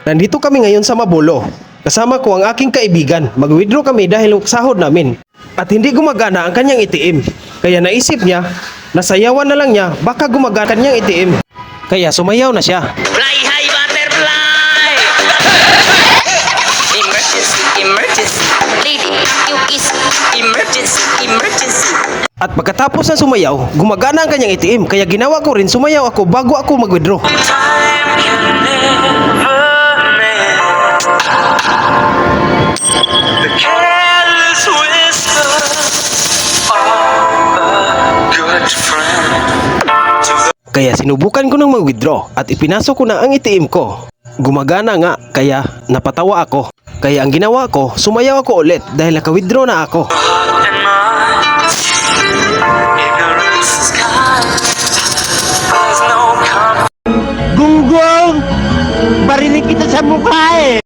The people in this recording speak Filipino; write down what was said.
Nandito kami ngayon sa Mabolo. Kasama ko ang aking kaibigan. Mag-withdraw kami dahil sahod namin. At hindi gumagana ang kanyang ATM. Kaya naisip niya, nasayawan na lang niya, baka gumagana ang kanyang ATM. Kaya sumayaw na siya. Fly high butterfly! emergency, emergency. Lady, you is emergency, emergency. At pagkatapos ng sumayaw, gumagana ang kanyang ATM. Kaya ginawa ko rin, sumayaw ako bago ako mag-withdraw. Time the careless whisper of a good friend. To the Kaya sinubukan ko ng mag-withdraw at ipinasok ko na ang ATM ko. Gumagana nga, kaya napatawa ako. Kaya ang ginawa ko, sumayaw ako ulit dahil naka-withdraw na ako. Gunggong! Barinig kita sa mukha eh!